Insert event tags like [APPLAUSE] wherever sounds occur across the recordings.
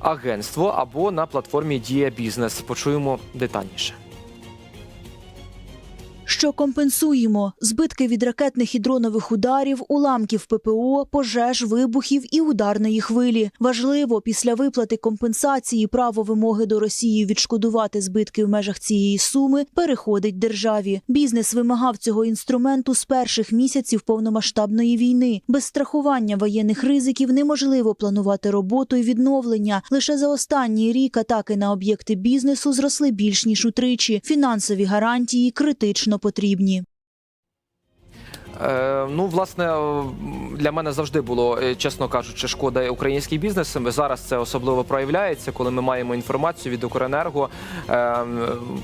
агентство або на платформі Дія Бізнес. Почуємо детальніше. Що компенсуємо збитки від ракетних і дронових ударів, уламків ППО, пожеж, вибухів і ударної хвилі. Важливо після виплати компенсації право вимоги до Росії відшкодувати збитки в межах цієї суми переходить державі. Бізнес вимагав цього інструменту з перших місяців повномасштабної війни. Без страхування воєнних ризиків неможливо планувати роботу і відновлення. Лише за останній рік атаки на об'єкти бізнесу зросли більш ніж утричі. Фінансові гарантії критично потрібні. Е, ну, власне, е, для мене завжди було, е, чесно кажучи, шкода український бізнес. Зараз це особливо проявляється, коли ми маємо інформацію від Укренерго.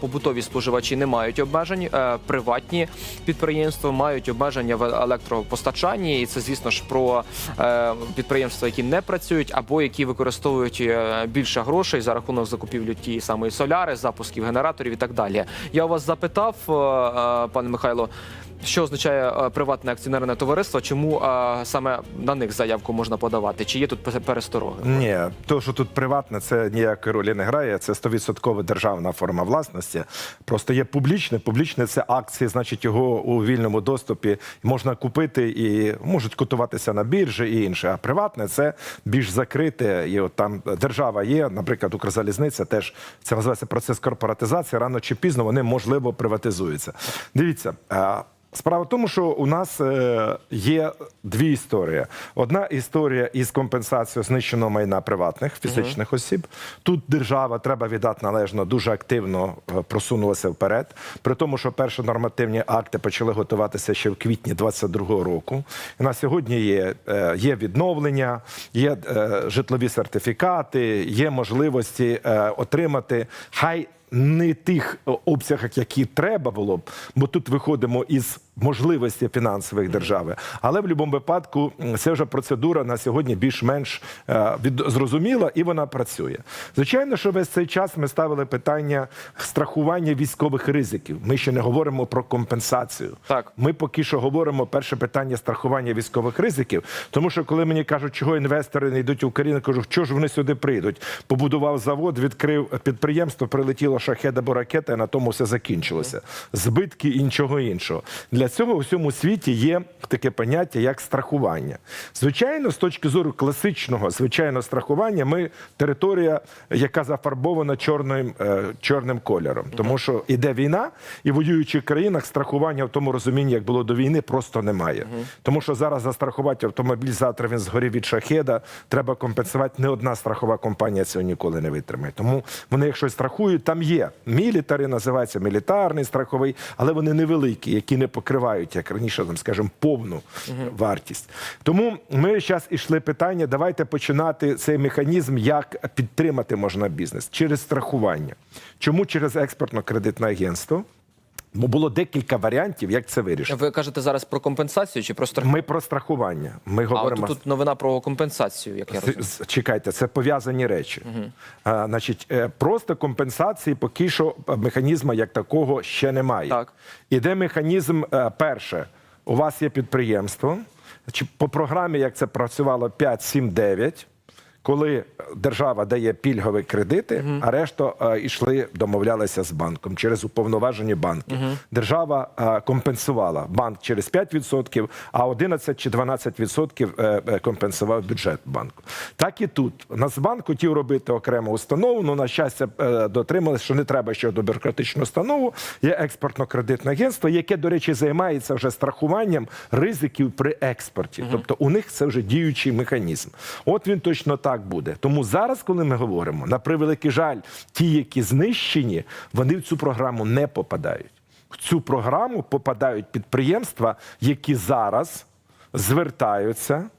Побутові споживачі не мають обмежень, приватні підприємства мають обмеження в електропостачанні, і це, звісно ж, про підприємства, які не працюють або які використовують більше грошей за рахунок закупівлі тієї самої соляри, запусків генераторів і так далі. Я у вас запитав, пане Михайло. Що означає е, приватне акціонерне товариство? Чому е, саме на них заявку можна подавати? Чи є тут пе- перестороги? Ні, то, що тут приватне, це ніякої ролі не грає. Це 100% державна форма власності. Просто є публічне. Публічне це акції, значить, його у вільному доступі можна купити і можуть котуватися на біржі і інше. А приватне це більш закрите. І от там держава є, наприклад, Укрзалізниця теж це називається процес корпоратизації. Рано чи пізно вони можливо приватизуються. Дивіться. Справа в тому, що у нас е, є дві історії. Одна історія із компенсацією знищеного майна приватних фізичних осіб. Тут держава треба віддати належно дуже активно е, просунулася вперед. При тому, що перші нормативні акти почали готуватися ще в квітні 22-го року. І на сьогодні є, е, є відновлення, є житлові сертифікати, є можливості отримати хай не тих е, обсягах, які треба було б, бо тут виходимо із можливості фінансових держави. Але в будь-якому випадку це вже процедура на сьогодні більш-менш е, зрозуміла і вона працює. Звичайно, що весь цей час ми ставили питання страхування військових ризиків. Ми ще не говоримо про компенсацію. Так. Ми поки що говоримо перше питання страхування військових ризиків. Тому що коли мені кажуть, чого інвестори не йдуть в Україну, кажу, що ж вони сюди прийдуть? Побудував завод, відкрив підприємство, прилетіло шахет або ракета, і на тому все закінчилося. Збитки і нічого іншого. Для цього у всьому світі є таке поняття, як страхування. Звичайно, з точки зору класичного звичайного страхування, ми територія, яка зафарбована чорним, е, чорним кольором. Тому що іде війна, і в воюючих країнах страхування в тому розумінні, як було до війни, просто немає. Тому що зараз застрахувати автомобіль, завтра він згорів від шахеда, треба компенсувати. Не одна страхова компанія цього ніколи не витримає. Тому вони, якщо страхують, там мілітари, називається мілітарний страховий, але вони невеликі, які не покривають, як раніше, там, скажімо, повну вартість. Тому ми зараз ішли питання, давайте починати цей механізм, як підтримати можна бізнес через страхування. Чому через експортно-кредитне агентство? Було декілька варіантів, як це вирішити. Ви кажете зараз про компенсацію чи про страхування? Ми про страхування. Ми А говоримо от тут новина про компенсацію, як я розумію. Чекайте, це пов'язані речі. А, значить, е, просто компенсації поки що е, механізму як такого ще немає. Так. Іде механізм е, перше. У вас є підприємство. Значить, по програмі, як це працювало 5, 7, 9, коли держава дає пільгові кредити, а решта е, йшли, домовлялися з банком через уповноважені банки. Держава е, компенсувала банк через 5%, а 11 чи 12% е, компенсував бюджет банку. Так і тут. Нацбанк хотів робити окрему установу, але, на щастя, дотрималися, що не треба ще до бюрократичну установу. Є експортно-кредитне агентство, яке, до речі, займається вже страхуванням ризиків при експорті. Тобто у них це вже діючий механізм. От він точно так буде. Тому зараз, коли ми говоримо, на превеликий жаль, ті, які знищені, вони в цю програму не попадають. В цю програму попадають підприємства, які зараз звертаються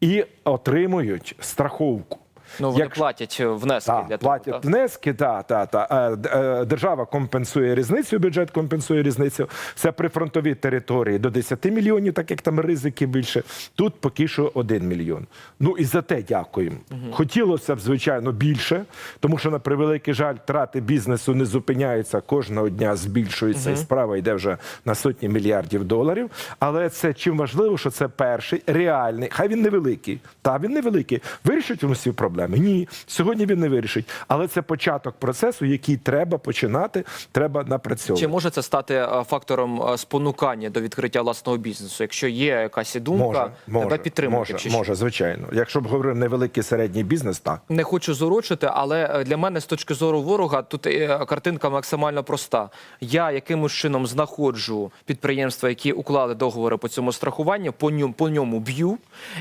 і отримують страховку. Ну вони Якщо- платять е, внески Так, для платять того. так? внески, та, та, та. Е, е, Держава компенсує різницю, бюджет компенсує різницю. Це при фронтовій території до 10 мільйонів, так як там ризики більше. Тут поки що 1 мільйон. Ну і за те дякуємо. Хотілося б, звичайно, більше, тому що на превеликий жаль, втрати бізнесу не зупиняються кожного дня, збільшуються, і справа йде вже на сотні мільярдів доларів. Але це чим важливо, що це перший реальний, хай він невеликий. Та він невеликий. Вирішить усі проблеми. Проблеми. Ні, сьогодні він не вирішить. Але це початок процесу, який треба починати, треба напрацьовувати. Чи може це стати фактором спонукання до відкриття власного бізнесу? Якщо є якась думка, тебе підтримати. може, чи може, звичайно. Якщо б говорив невеликий середній бізнес, так. Не хочу зорочити, але для мене з точки зору ворога тут картинка максимально проста. Я якимось чином знаходжу підприємства, які уклали договори по цьому страхуванню, по ньому по ньому б'ю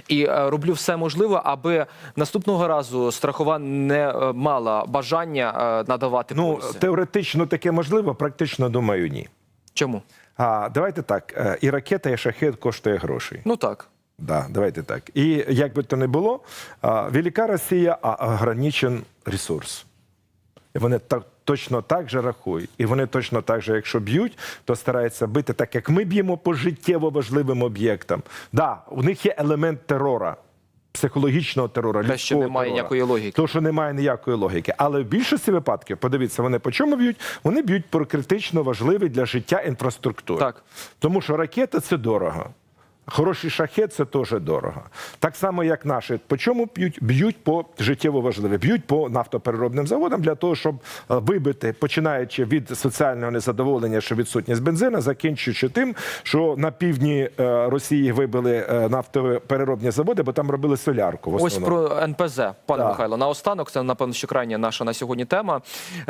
і роблю все можливе, аби наступного разу страхова не е, мала бажання е, надавати Ну, поліси. теоретично таке можливо, практично думаю, ні. Чому? А давайте так: е, і ракета, і шахет коштує грошей. Ну так. Да, давайте так. І як би то не було, велика Росія, а ограничен ресурс. І вони так точно так же рахують. І вони точно так же, якщо б'ють, то стараються бити так, як ми б'ємо по життєво важливим об'єктам. Да, у них є елемент терора. Психологічного терору, Те, що немає терора. ніякої логіки. То, що немає ніякої логіки. Але в більшості випадків, подивіться, вони по чому б'ють? Вони б'ють про критично важливий для життя інфраструктури. Так. Тому що ракета це дорого. Хороший шахет це теж дорого. Так само, як наші. По чому б'ють? Б'ють по життєво важливе, б'ють по нафтопереробним заводам для того, щоб е, вибити, починаючи від соціального незадоволення, що відсутність бензина, закінчуючи тим, що на півдні е, Росії вибили е, нафтопереробні заводи, бо там робили солярку. В Ось про НПЗ, пане Так. Михайло. Наостанок, це напевно, що крайня наша на сьогодні тема.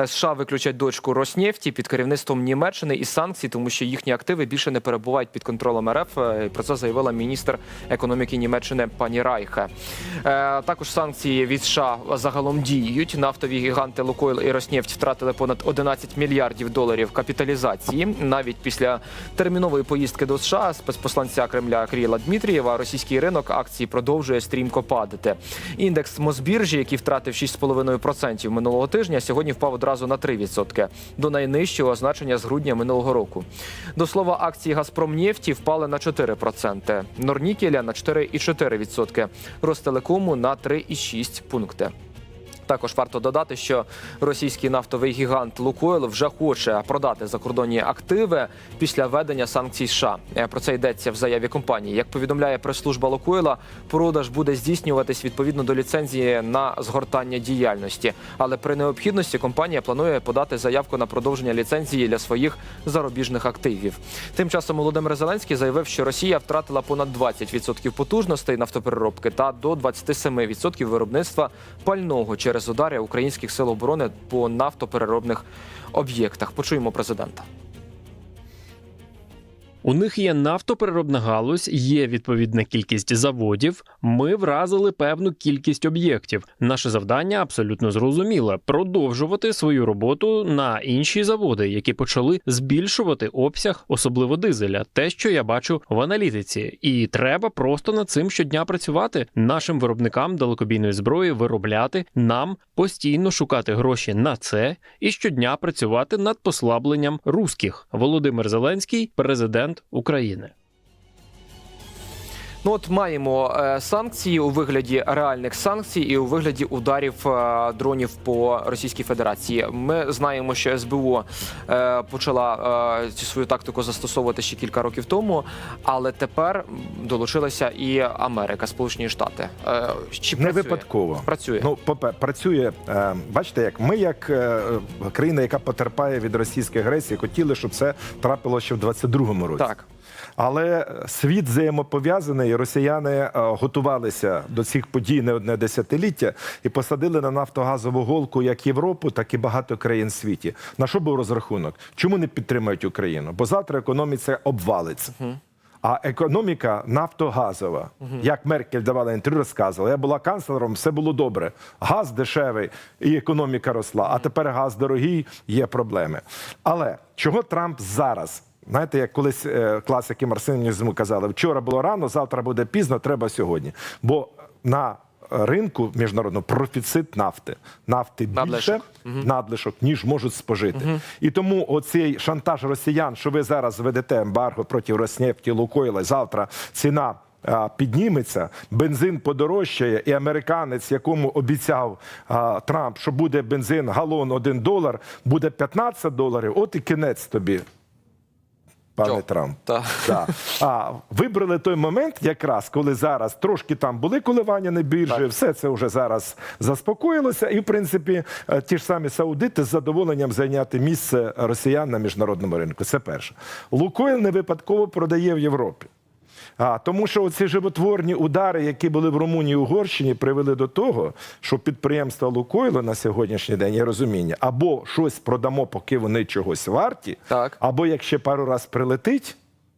США виключать дочку Роснефті під керівництвом Німеччини і санкцій, тому що їхні активи більше не перебувають під контролем РФ. Е, Про це заявила міністр економіки Німеччини пані Райхе. Е, Також санкції від США загалом діють. Нафтові гіганти Лукойл і Роснефть втратили понад 11 мільярдів доларів капіталізації. Навіть після термінової поїздки до США спецпосланця Кремля Кріла Дмитрієва російський ринок акцій продовжує стрімко падати. Індекс Мосбіржі, який втратив 6,5% минулого тижня, сьогодні впав одразу на 3% до найнижчого значення з грудня минулого року. До слова, акції Газпромнефті впали на 4%, Норнікеля на 4,4%, Ростелекому на 3,6 пункти. Також варто додати, що російський нафтовий гігант Лукойл вже хоче продати закордонні активи після введення санкцій США. Е, Про це йдеться в заяві компанії. Як повідомляє прес-служба Лукойла, продаж буде здійснюватись відповідно до ліцензії на згортання діяльності. Але при необхідності компанія планує подати заявку на продовження ліцензії для своїх зарубіжних активів. Тим часом Володимир Зеленський заявив, що Росія втратила понад 20% потужностей нафтопереробки та до 27% виробництва пального через удари українських сил оборони по нафтопереробних об'єктах. Почуємо президента. У них є нафтопереробна галузь, є відповідна кількість заводів. Ми вразили певну кількість об'єктів. Наше завдання абсолютно зрозуміле продовжувати свою роботу на інші заводи, які почали збільшувати обсяг, особливо дизеля, те, що я бачу в аналітиці. І треба просто над цим щодня працювати. Нашим виробникам далекобійної зброї виробляти, нам постійно шукати гроші на це і щодня працювати над послабленням русських. Володимир Зеленський, президент України. Ну от маємо е, санкції у вигляді реальних санкцій і у вигляді ударів е, дронів по Російській Федерації. Ми знаємо, що СБУ е, почала цю свою тактику застосовувати ще кілька років тому, але тепер долучилася і Америка, Сполучені Штати. Чи Не працює? випадково. Працює. Ну, працює. Бачите, як ми, як країна, яка потерпає від російської агресії, хотіли, щоб це трапилося ще в 22-му році. Так. Але світ взаємопов'язаний, і росіяни е, готувалися до цих подій не одне десятиліття і посадили на нафтогазову голку як Європу, так і багато країн світі. На що був розрахунок? Чому не підтримують Україну? Бо завтра економіця обвалиться. А економіка нафтогазова, як Меркель давала інтерв'ю, розказувала. Я була канцлером, все було добре. Газ дешевий і економіка росла. А тепер газ дорогий, є проблеми. Але чого Трамп зараз? Знаєте, як колись е, класики марсинізму казали, вчора було рано, завтра буде пізно, треба сьогодні. Бо на ринку міжнародного профіцит нафти. Нафти більше Надлишок. надлишок, ніж можуть спожити. І тому оцей шантаж росіян, що ви зараз ведете ембарго проти Роснефті, Лукойла, завтра ціна. Підніметься, бензин подорожчає, і американець, якому обіцяв а, Трамп, що буде бензин галон 1 долар, буде 15 доларів. От і кінець тобі. Пане Йо. Трамп. Та. Да. А вибрали той момент, якраз коли зараз трошки там були коливання на біржі, Так. все це вже зараз заспокоїлося. І в принципі, е, ті ж самі саудити з задоволенням зайняти місце росіян на міжнародному ринку. Це перше. Лукойл не випадково продає в Європі. А, тому що ці животворні удари, які були в Румунії і Угорщині, привели до того, що підприємства Лукойло на сьогоднішній день є розуміння, або щось продамо, поки вони чогось варті, Так. або як ще пару раз прилетить,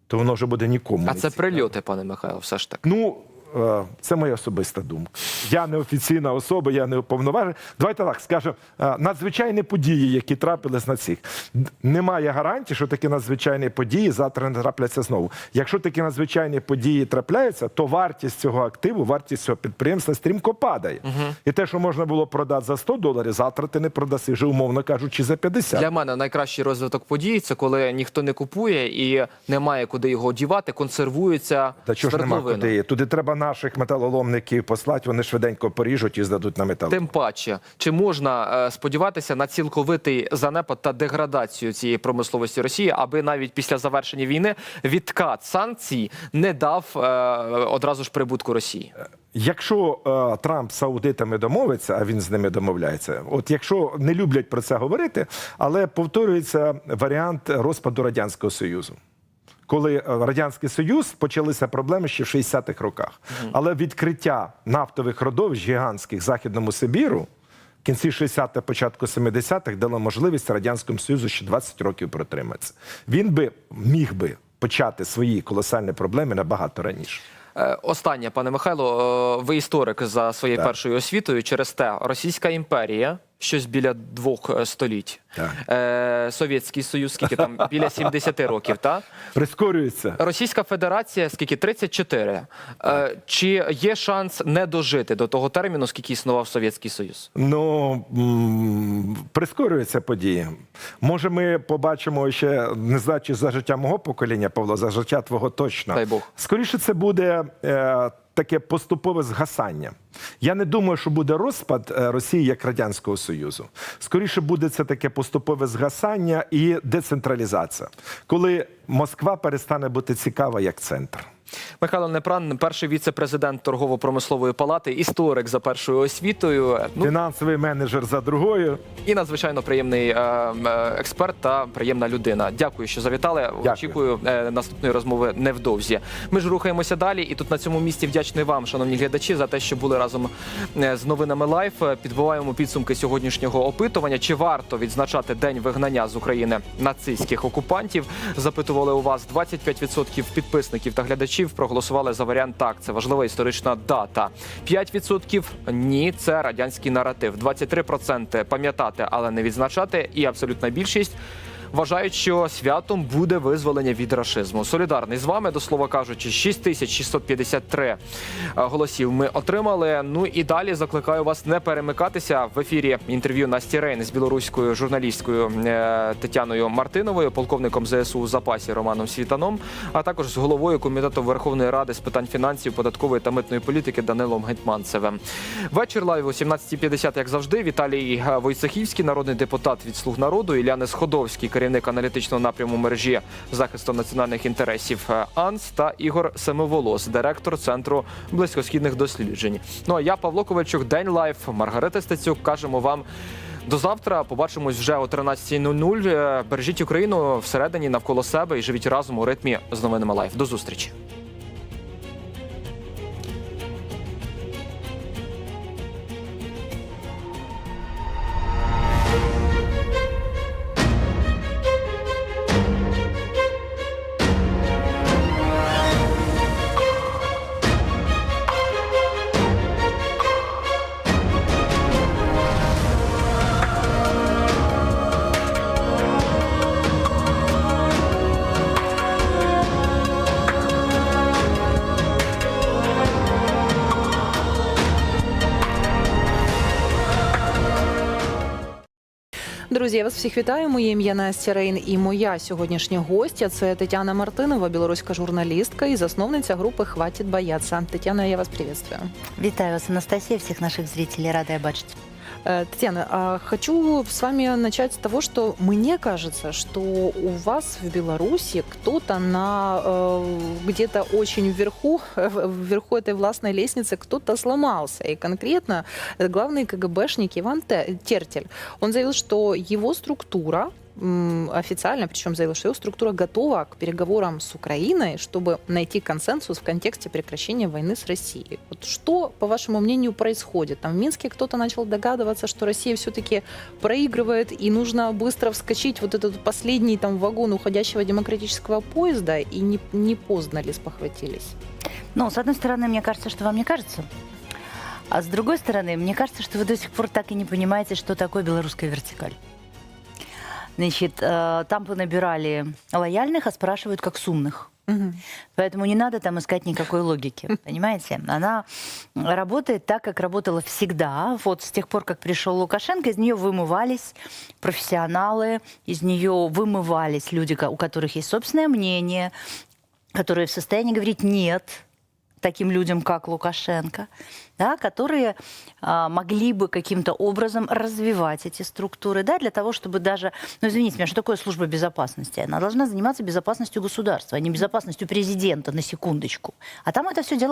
то воно вже буде нікому. А не це цікаво. прильоти, пане Михайло, все ж таки. Ну, це моя особиста думка. Я не офіційна особа, я не уповноважений. Давайте так скажемо, е, надзвичайні події, які трапились на цих. Немає гарантії, що такі надзвичайні події завтра не трапляться знову. Якщо такі надзвичайні події трапляються, то вартість цього активу, вартість цього підприємства стрімко падає. І те, що можна було продати за 100 доларів, завтра ти не продаси вже, умовно кажучи, за 50. Для мене найкращий розвиток подій це коли ніхто не купує і немає куди його одівати, консервується Та чого ж нема свердловина. куди? Туди треба наших металоломників послати, вони швиденько поріжуть і здадуть на метал. Тим паче, чи можна е, сподіватися на цілковитий занепад та деградацію цієї промисловості Росії, аби навіть після завершення війни відкат санкцій не дав е, одразу ж прибутку Росії? Якщо е, Трамп з саудитами домовиться, а він з ними домовляється, от якщо не люблять про це говорити, але повторюється варіант розпаду радянського союзу. Коли е, радянський союз почалися проблеми ще в 60-х роках, але відкриття нафтових родовищ гігантських західному Сибіру. В кінці 60-х, початку 70-х дало можливість радянському союзу ще 20 років протриматися. Він би міг би почати свої колосальні проблеми набагато раніше. Е, Останнє, пане Михайло, е, ви історик за своєю Так. першою освітою. Через те Російська імперія, щось біля двох е, століть, Е, Совєтський Союз, скільки там [LAUGHS] біля 70 років, та Прискорюється. Російська Федерація, скільки 34. Е, Чи є шанс не дожити до того терміну, скільки існував Совєтський Союз? Ну прискорюються події. Може, ми побачимо ще не знаю, чи за життя мого покоління, Павло, за життя твого точно. Дай Бог. Скоріше, це буде е, таке поступове згасання. Я не думаю, що буде розпад е, Росії як Радянського Союзу. Скоріше буде це таке поступове згасання і децентралізація, коли Москва перестане бути цікава як центр. Михайло Непран, перший віце-президент торгово-промислової палати, історик за першою освітою. Ну Фінансовий менеджер за другою. і надзвичайно приємний е, е, експерт та приємна людина. Дякую, що завітали. Очікую е, наступної розмови невдовзі. Ми ж рухаємося далі, і тут на цьому місці вдячний вам, шановні глядачі, за те, що були разом з новинами Лайф. Підбиваємо підсумки сьогоднішнього опитування. Чи варто відзначати день вигнання з України нацистських окупантів? Запитували у вас 25% підписників та глядачів. Проголосували за варіант так. Це важлива історична дата. 5% ні, це радянський наратив. 23% пам'ятати, але не відзначати. І абсолютна більшість. Вважають, що святом буде визволення від рашизму. Солідарний з вами, до слова кажучи, 6653 е, голосів ми отримали. Ну і далі закликаю вас не перемикатися в ефірі інтерв'ю Насті Рейн з білоруською журналісткою е, Тетяною Мартиновою, полковником ЗСУ у запасі Романом Світаном, а також з головою комітету Верховної Ради з питань фінансів, податкової та митної політики Данилом Гетманцевим. Вечір лайв о 17.50, як завжди. Віталій е, Войцехівський, народний депутат від Слуг народу, Іляни Сходовський, керівник аналітичного напряму мережі захисту національних інтересів е, АНС та Ігор Семиволос, директор центру близькосхідних досліджень. Ну а я Павло Ковальчук, день лайф. Маргарита Стецюк. Кажемо вам. До завтра побачимось вже о 13.00. Е, Бережіть Україну всередині навколо себе і живіть разом у ритмі з новинами лайф. До зустрічі. Друзі, я вас всіх вітаю. Моє ім'я Настя Рейн і моя сьогоднішня гостя це Тетяна Мартинова, білоруська журналістка і засновниця групи Хватит бояться. Тетяна, я вас приветствую. Вітаю вас, Анастасія, всіх наших зрителей, рада бачити. Э, Татьяна, а хочу с вами начать с того, что мне кажется, что у вас в Беларуси кто-то на э, где-то очень вверху, [LAUGHS] вверху этой властной лестницы, кто-то сломался. И конкретно э, главный КГБшник Иван Те- Тертель, он заявил, что его структура м, официально, причем заявил, что его структура готова к переговорам с Украиной, чтобы найти консенсус в контексте прекращения войны с Россией. Вот что, по вашему мнению, происходит? Там в Минске кто-то начал догадываться, что Россия все-таки проигрывает, и нужно быстро вскочить вот этот последний там вагон уходящего демократического поезда, и не, не поздно ли спохватились? Ну, с одной стороны, мне кажется, что вам не кажется. А с другой стороны, мне кажется, что вы до сих пор так и не понимаете, что такое белорусская вертикаль. Значит, э, там понабирали лояльных, а спрашивают как с умных. Поэтому не надо там искать никакой логики, [LAUGHS] понимаете? Она работает так, как работала всегда. Вот с тех пор, как пришел Лукашенко, из нее вымывались профессионалы, из нее вымывались люди, ко- у которых есть собственное мнение, которые в состоянии говорить «нет», таким людям, как Лукашенко, да, которые а, могли бы каким-то образом развивать эти структуры, да, для того, чтобы даже, ну извините меня, что такое служба безопасности? Она должна заниматься безопасностью государства, а не безопасностью президента, на секундочку. А там это все дело